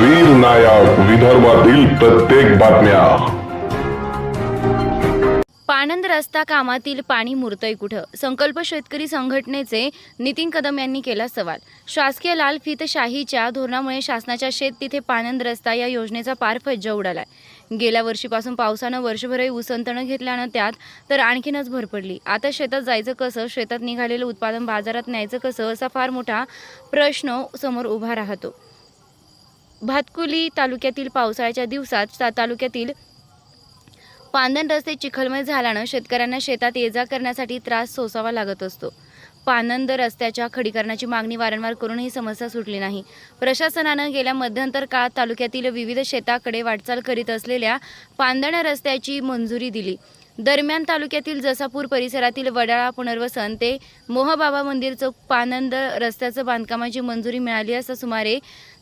वीर नायक विदर्भातील प्रत्येक बातम्या. पाणंद रस्ता कामातील पाणी मुरतय कुठं? संकल्प शेतकरी संघटनेचे नितीन कदम यांनी केला सवाल. शासकीय लाल फितशाहीच्या धोरणामुळे शासनाच्या शेत तिथे पाणंद रस्ता या योजनेचा पार फज्जा उडालाय. गेल्या वर्षीपासून पावसानं वर्षभरही उसंतणं घेतल्यानं त्यात तर आणखीनच भर पडली. आता शेतात जायचं कसं शेतात निघालेलं उत्पादन बाजारात न्यायचं कसं असा फार मोठा प्रश्न समोर उभा राहतो. भातकुली तालुक्यातील पावसाळ्याच्या दिवसात ता- तालुक्यातील पांदन रस्ते चिखलमय झाल्यानं शेतकऱ्यांना शेतात ये जा करण्यासाठी त्रास सोसावा लागत असतो. पानंद रस्त्याच्या खडीकरणाची मागणी वारंवार करून ही समस्या सुटली नाही. प्रशासनानं गेल्या मध्यंतर काळात तालुक्यातील विविध शेताकडे वाटचाल करीत असलेल्या पांदण रस्त्याची मंजुरी दिली. दरम्यान तालुक्यातील जसापूर परिसरातील वडाळा पुनर्वसन ते मोहबाबा मंदिर चौक पानंद रस्त्याचं बांधकामाची मंजुरी मिळाली असता सुमारे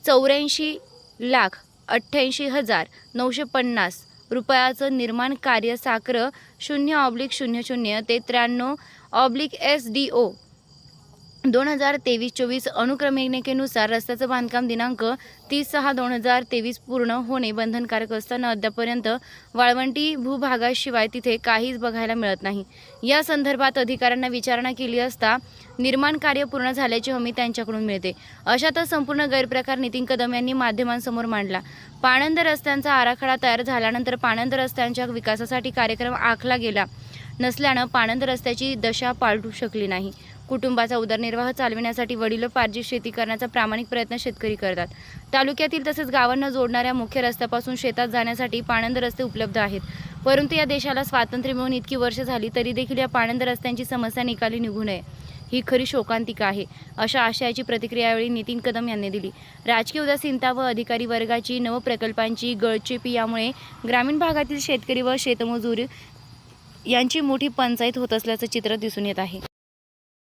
चौऱ्याऐंशी लाख अठ्ठ्याऐंशी हजार नऊशे पन्नास रुपयाचं निर्माण कार्य साकर शून्य ऑब्लिक शून्य शून्य ते त्र्याण्णव ऑब्लिक एस डी ओ दोन हजार तेवीस चोवीस अनुक्रमणिकेनुसार रस्त्याचं बांधकाम दिनांक तीस सहा दोन हजार तेवीस पूर्ण होणे बंधनकारक असताना अद्यापर्यंत वाळवंटी भूभागाशिवाय तिथे काहीच बघायला मिळत नाही. या संदर्भात अधिकाऱ्यांना विचारणा केली असता निर्माण कार्य पूर्ण झाल्याची हमी त्यांच्याकडून मिळते. अशातच संपूर्ण गैरप्रकार नितीन कदम यांनी माध्यमांसमोर मांडला. पाणंद रस्त्यांचा आराखडा तयार झाल्यानंतर पाणंद रस्त्यांच्या विकासासाठी कार्यक्रम आखला गेला नसल्यानं पाणंद रस्त्याची दशा पालटू शकली नाही. कुटुंबाचा उदरनिर्वाह चालविण्यासाठी वडिलोपार्जित शेती करण्याचा प्रामाणिक प्रयत्न शेतकरी करतात. तालुक्यातील तसेच गावांना जोडणाऱ्या मुख्य रस्त्यापासून शेतात जाण्यासाठी पाणंद रस्ते उपलब्ध आहेत. परंतु या देशाला स्वातंत्र्य मिळून इतकी वर्ष झाली तरी देखील या पाणंद रस्त्यांची समस्या निकाली निघू नये. ही खरी शोकांतिका आहे अशा आशयाची प्रतिक्रिया यावेळी नितीन कदम यांनी दिली. राजकीय उदासीनता व अधिकारी वर्गाची नवप्रकल्पांची गळचेपी यामुळे ग्रामीण भागातील शेतकरी व शेतमजूर यांची मोठी पंचायत होत असल्याचं चित्र दिसून येत आहे.